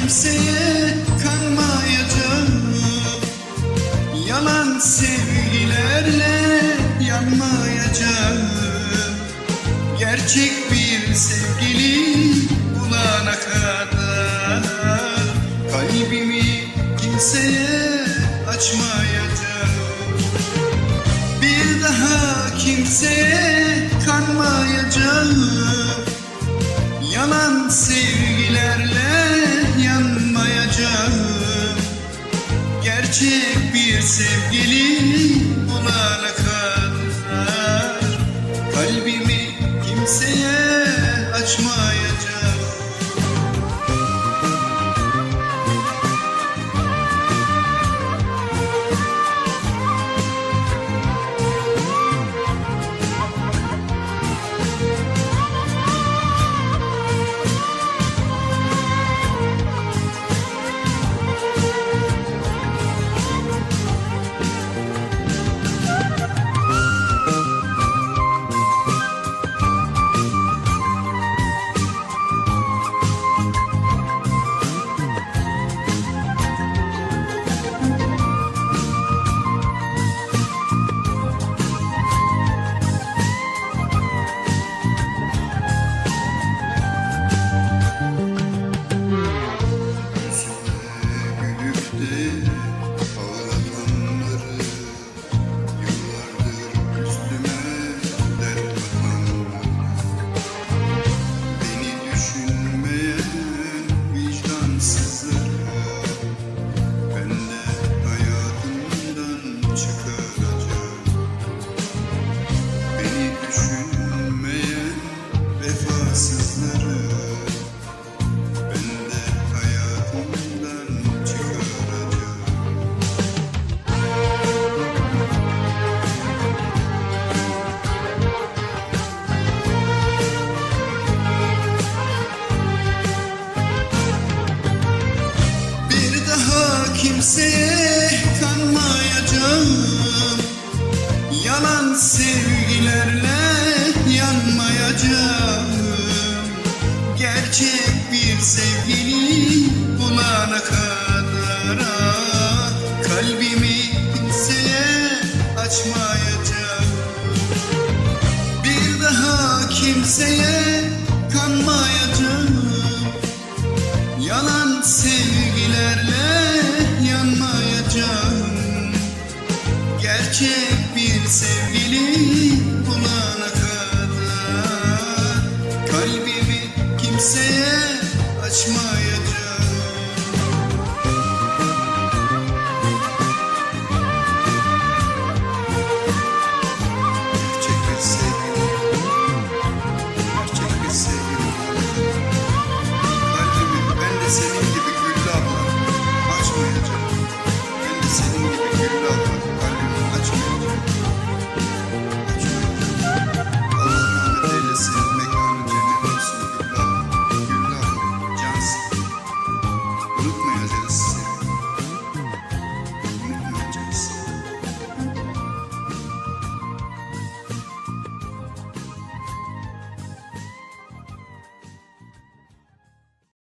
kimseye kanmayacağım Yalan sevgilerle yanmayacağım. Gerçek bir sevgili bulana kadar Kalbimi kimseye açmayacağım. Bir daha kimseye kanmayacağım. Yalan sevgilerle Gerçek bir sevgili. Bulana kadar kimseye kanmayacağım. Yalan sevgilerle yanmayacağım. Gerçek bir sevgili Sitting